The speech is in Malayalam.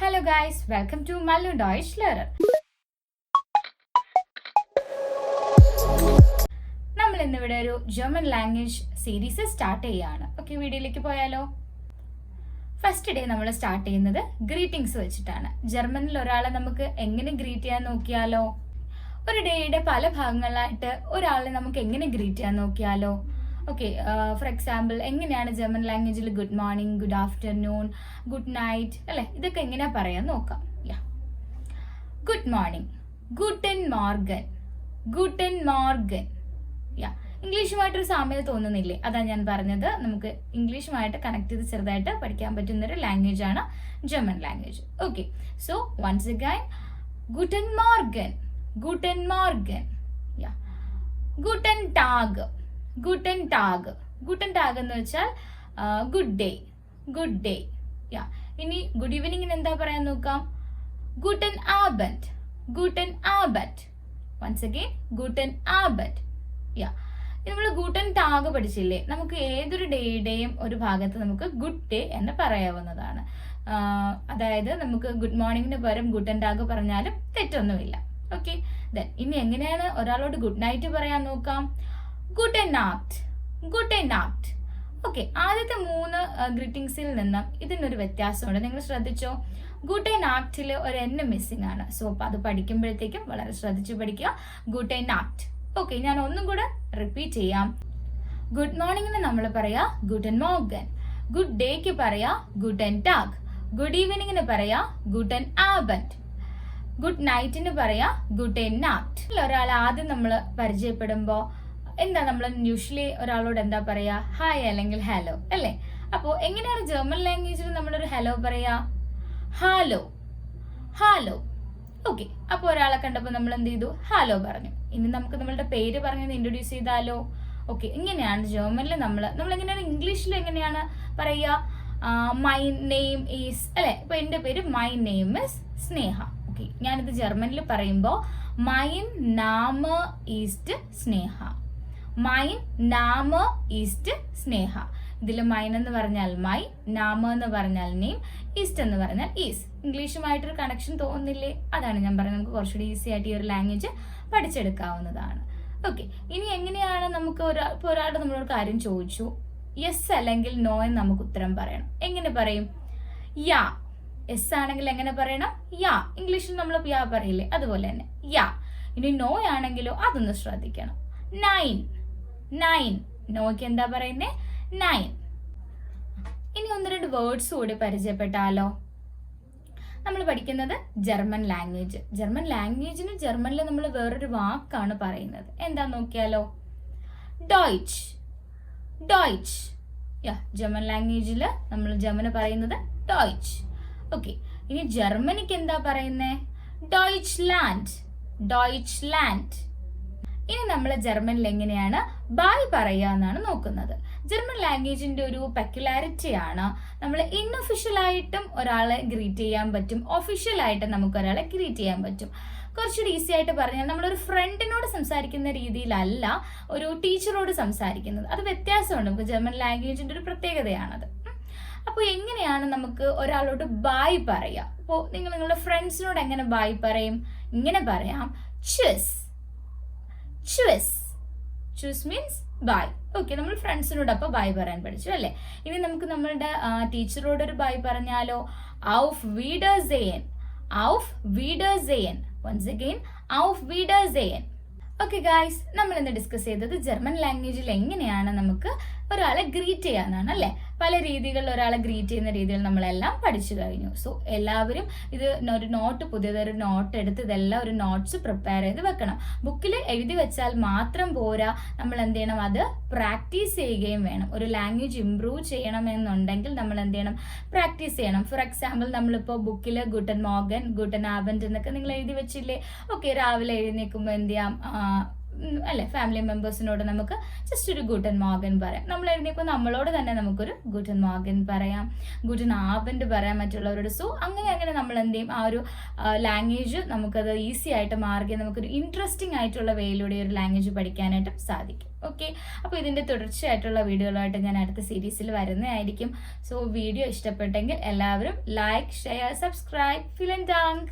Hello guys welcome to Mallu Deutsch Lehrer നമ്മൾ ഇന്നിവിടെ ഒരു ജർമ്മൻ ലാംഗ്വേജ് സീരീസ് സ്റ്റാർട്ട് ചെയ്യുകയാണ് ഓക്കെ വീഡിയോയിലേക്ക് പോയാലോ? ഫസ്റ്റ് ഡേ നമ്മൾ സ്റ്റാർട്ട് ചെയ്യുന്നത് ഗ്രീറ്റിംഗ്സ് വെച്ചിട്ടാണ്. ജർമ്മനിൽ ഒരാളെ നമുക്ക് എങ്ങനെ ഗ്രീറ്റ് ചെയ്യാൻ നോക്കിയാലോ? ഒരു ഡേയുടെ പല ഭാഗങ്ങളിലായിട്ട് ഒരാളെ നമുക്ക് എങ്ങനെ ഗ്രീറ്റ് ചെയ്യാൻ നോക്കിയാലോ? ഓക്കെ ഫോർ എക്സാമ്പിൾ എങ്ങനെയാണ് ജർമ്മൻ ലാംഗ്വേജിൽ good morning good afternoon good night അല്ലേ? ഇതൊക്കെ എങ്ങനെയാ പറയാൻ നോക്കാം. യാ ഗുഡ് മോർണിംഗ് ഗുട്ടൻ മോർഗൻ ഗുട്ടൻ മോർഗൻ യാ ഇംഗ്ലീഷുമായിട്ടൊരു സാമ്യത തോന്നുന്നില്ലേ? അതാണ് ഞാൻ പറഞ്ഞത്. നമുക്ക് ഇംഗ്ലീഷുമായിട്ട് കണക്ട് ചെയ്ത് ചെറുതായിട്ട് പഠിക്കാൻ പറ്റുന്ന ഒരു ലാംഗ്വേജ് ആണ് German language okay so once again Guten മോർഗൻ ഗുട്ടൻ മോർഗൻ യാ ഗുട്ടൻ ടാഗ് ഗുട്ടൻ ടാഗ് ഗുട്ടൻ ടാഗ് എന്ന് വെച്ചാൽ ഗുഡ് ഡേ ഗുഡ് ഡേ യാ ഇനി ഗുഡ് ഈവനിങ്ങിന് എന്താ പറയാൻ നോക്കാം? ഗുട്ടൻ ആബറ്റ് ഗുട്ടൻ ആബറ്റ് വൺസ് അഗെയിൻ ഗുട്ടൻ ആബറ്റ് യാ നമ്മൾ ഗുട്ടൻ ടാഗ് പഠിച്ചില്ലേ? നമുക്ക് ഏതൊരു ഡേയുടെയും ഒരു ഭാഗത്ത് നമുക്ക് ഗുഡ് ഡേ എന്ന് പറയാവുന്നതാണ്. അതായത് നമുക്ക് ഗുഡ് മോർണിംഗിന് പകരം ഗുട്ടൻ ടാഗ് പറഞ്ഞാലും തെറ്റൊന്നുമില്ല. ഓക്കെ ദെൻ ഇനി എങ്ങനെയാണ് ഒരാളോട് ഗുഡ് നൈറ്റ് പറയാൻ നോക്കാം? ഗുഡ് നാത്ത് ഗുഡ് നാത്ത് ഓക്കെ ആദ്യത്തെ മൂന്ന് ഗ്രീറ്റിംഗ്സിൽ നിന്ന് ഇതിനൊരു വ്യത്യാസമുണ്ട്. നിങ്ങൾ ശ്രദ്ധിച്ചോ? ഗുഡ് നാറ്റിൽ ഒരു എൻ മിസ്സിംഗ് ആണ്. സോ അപ്പം അത് പഠിക്കുമ്പോഴത്തേക്കും വളരെ ശ്രദ്ധിച്ച് പഠിക്കുക. ഗുഡ് നാറ്റ് ഓക്കെ ഞാൻ ഒന്നും കൂടെ റിപ്പീറ്റ് ചെയ്യാം. ഗുഡ് മോർണിംഗിന് നമ്മൾ പറയാ ഗുഡ് മോർഗൻ. ഗുഡ് ഡേക്ക് പറയാ ഗുഡ് ടാഗ് ഗുഡ് ഈവനിങ്ങിന് പറയാ ഗുഡ് ആബന്റ് ഗുഡ് നൈറ്റിന് പറയാ ഗുഡ് നാറ്റ് ഒരാൾ ആദ്യം നമ്മൾ പരിചയപ്പെടുമ്പോ എന്താ നമ്മൾ യൂഷ്വലി ഒരാളോട് എന്താ പറയാ ഹായ് അല്ലെങ്കിൽ ഹലോ അല്ലേ? അപ്പോ എങ്ങനെയാണ് ജർമ്മൻ ലാംഗ്വേജിൽ നമ്മളൊരു ഹലോ പറയാ? ഹാലോ ഹാലോ ഓക്കെ അപ്പൊ ഒരാളെ കണ്ടപ്പോൾ നമ്മൾ എന്ത് ചെയ്തു? ഹാലോ പറഞ്ഞു. ഇനി നമുക്ക് നമ്മളുടെ പേര് പറഞ്ഞത് ഇൻട്രൊഡ്യൂസ് ചെയ്താലോ? ഓക്കെ ഇങ്ങനെയാണ് ജർമ്മനിൽ നമ്മൾ നമ്മൾ എങ്ങനെയാണ് ഇംഗ്ലീഷിൽ എങ്ങനെയാണ് പറയുക മൈ നെയിം ഈസ് അല്ലെ? ഇപ്പൊ എന്റെ പേര് my name is Sneha. Okay ഞാനിത് ജർമ്മനിൽ പറയുമ്പോൾ മൈൻ നാമ ഈസ്റ്റ് സ്നേഹ. മൈൻ നാമ ഈസ്റ്റ് സ്നേഹ. ഇതിൽ മൈൻ എന്ന് പറഞ്ഞാൽ മൈ നാമ എന്ന് പറഞ്ഞാൽ നെയിം ഈസ്റ്റ് എന്ന് പറഞ്ഞാൽ ഈസ്. ഇംഗ്ലീഷുമായിട്ടൊരു കണക്ഷൻ തോന്നുന്നില്ലേ? അതാണ് ഞാൻ പറഞ്ഞത്. നമുക്ക് കുറച്ചുകൂടി ഈസി ആയിട്ട് ഈ ഒരു ലാംഗ്വേജ് പഠിച്ചെടുക്കാവുന്നതാണ്. ഓക്കെ ഇനി എങ്ങനെയാണ് നമുക്ക് ഒരാ ഇപ്പോൾ ഒരാളുടെ നമ്മളൊരു കാര്യം ചോദിച്ചു. യെസ് അല്ലെങ്കിൽ നോ എന്ന് നമുക്ക് ഉത്തരം പറയണം. എങ്ങനെ പറയും? യാ. എസ് ആണെങ്കിൽ എങ്ങനെ പറയണം? യാ. ഇംഗ്ലീഷിൽ നമ്മൾ യാ പറയില്ലേ? അതുപോലെ തന്നെ. യാ. ഇനി നോ ആണെങ്കിലോ അതൊന്ന് ശ്രദ്ധിക്കണം. നൈൻ നൈൻ നോക്കി എന്താ പറയുന്നേ? നൈൻ ഇനി ഒന്ന് രണ്ട് വേർഡ്സ് കൂടി പരിചയപ്പെട്ടാലോ. നമ്മൾ പഠിക്കുന്നത് ജർമ്മൻ ലാംഗ്വേജ് ജർമ്മൻ ലാംഗ്വേജിന് ജർമ്മനിൽ നമ്മൾ വേറൊരു വാക്കാണ് പറയുന്നത്. എന്താ നോക്കിയാലോ? ഡോയ്ച്ച് ഡോയ്ച്ച് യാ ജർമ്മൻ ലാംഗ്വേജിൽ നമ്മൾ ജർമ്മന് പറയുന്നത് ഡോയ്ച്ച് ഓക്കെ ഇനി ജർമ്മനിക്ക് എന്താ പറയുന്നത് ഡോയ്ച്ച് ലാൻഡ് ഡോയ്ച്ച് ലാൻഡ് ഇനി നമ്മൾ ജർമ്മനിൽ എങ്ങനെയാണ് ബായ് പറയുക എന്നാണ് നോക്കുന്നത്. ജർമ്മൻ ലാംഗ്വേജിന്റെ ഒരു പെക്യുലാരിറ്റി ആണ്. നമ്മൾ ഇൻഒഫീഷ്യലായിട്ടും ഒരാളെ ഗ്രീറ്റ് ചെയ്യാൻ പറ്റും. ഒഫീഷ്യൽ ആയിട്ട് നമുക്ക് ഒരാളെ ഗ്രീറ്റ് ചെയ്യാൻ പറ്റും. കുറച്ചുകൂടി ഈസി ആയിട്ട് പറഞ്ഞാൽ നമ്മളൊരു ഫ്രണ്ടിനോട് സംസാരിക്കുന്ന രീതിയിലല്ല ഒരു ടീച്ചറോട് സംസാരിക്കുന്നത്. അത് വ്യത്യാസമുണ്ട്. നമുക്ക് ജർമ്മൻ ലാംഗ്വേജിന്റെ ഒരു പ്രത്യേകതയാണത്. അപ്പോൾ എങ്ങനെയാണ് നമുക്ക് ഒരാളോട് ബായ് പറയുക? അപ്പോൾ നിങ്ങൾ നിങ്ങളുടെ ഫ്രണ്ട്സിനോട് എങ്ങനെ ബായ് പറയും? ഇങ്ങനെ പറയാം. ചുസ് ചുസ് ചൂസ് മീൻസ് ബൈ ഓക്കെ നമ്മൾ ഫ്രണ്ട്സിനോട് അപ്പോൾ ബൈ പറയാൻ പഠിച്ചു അല്ലേ? ഇനി നമുക്ക് നമ്മളുടെ ടീച്ചറോട് ഒരു ബൈ പറഞ്ഞാലോ? ഔഫ് വീഡേഴ്സേയൻ ഔഫ് വീഡേഴ്സേയൻ വൺസ് അഗെയിൻ ഔഫ് വീഡേഴ്സേയൻ ഓക്കെ ഗായ്സ് നമ്മൾ ഇന്ന് ഡിസ്കസ് ചെയ്തത് ജർമ്മൻ ലാംഗ്വേജിൽ എങ്ങനെയാണ് നമുക്ക് ഒരാളെ ഗ്രീറ്റ് ചെയ്യാന്നാണ് അല്ലേ പല രീതികളിൽ ഒരാളെ ഗ്രീറ്റ് ചെയ്യുന്ന രീതിയിൽ നമ്മളെല്ലാം പഠിച്ചു കഴിഞ്ഞു. സോ എല്ലാവരും ഇത് ഒരു നോട്ട് പുതിയതൊരു നോട്ട് എടുത്ത് ഇതെല്ലാം ഒരു നോട്ട്സ് പ്രിപ്പയർ ചെയ്ത് വെക്കണം. ബുക്കിൽ എഴുതി വെച്ചാൽ മാത്രം പോരാ നമ്മൾ എന്ത് ചെയ്യണം? അത് പ്രാക്ടീസ് ചെയ്യുകയും വേണം. ഒരു ലാംഗ്വേജ് ഇംപ്രൂവ് ചെയ്യണമെന്നുണ്ടെങ്കിൽ നമ്മൾ എന്ത് ചെയ്യണം? പ്രാക്ടീസ് ചെയ്യണം. ഫോർ എക്സാമ്പിൾ നമ്മളിപ്പോൾ ബുക്കിൽ ഗുട്ടൻ മോഗൻ ഗുട്ടൻ ആബൻഡ് എന്നൊക്കെ നിങ്ങൾ എഴുതി വെച്ചില്ലേ? ഓക്കെ രാവിലെ എഴുന്നേൽക്കുമ്പോൾ എന്ത് ചെയ്യാം? അല്ലെ ഫാമിലി മെമ്പേഴ്സിനോട് നമുക്ക് ജസ്റ്റ് ഒരു ഗുഡൻ മോർഗൻ പറയാം. നമ്മൾ എഴുതിയപ്പോൾ നമ്മളോട് തന്നെ നമുക്കൊരു ഗുഡൻ മോർഗൻ പറയാം. ഗുഡൻ ആബൻഡ് പറയാം മറ്റുള്ളവരോട്. സോ അങ്ങനെ അങ്ങനെ നമ്മൾ എന്ത് ചെയ്യും? ആ ഒരു ലാംഗ്വേജ് നമുക്കത് ഈസി ആയിട്ട് മാറുകയും നമുക്കൊരു ഇൻട്രസ്റ്റിംഗ് ആയിട്ടുള്ള വേയിലൂടെ ഒരു ലാംഗ്വേജ് പഠിക്കാനായിട്ട് സാധിക്കും. ഓക്കെ അപ്പോൾ ഇതിന്റെ തുടർച്ചയായിട്ടുള്ള വീഡിയോകളായിട്ട് ഞാൻ അടുത്ത സീരീസിൽ വരുന്നതായിരിക്കും. സോ വീഡിയോ ഇഷ്ടപ്പെട്ടെങ്കിൽ എല്ലാവരും ലൈക്ക് ഷെയർ സബ്സ്ക്രൈബ് ഫിലൻ ഡാങ്ക്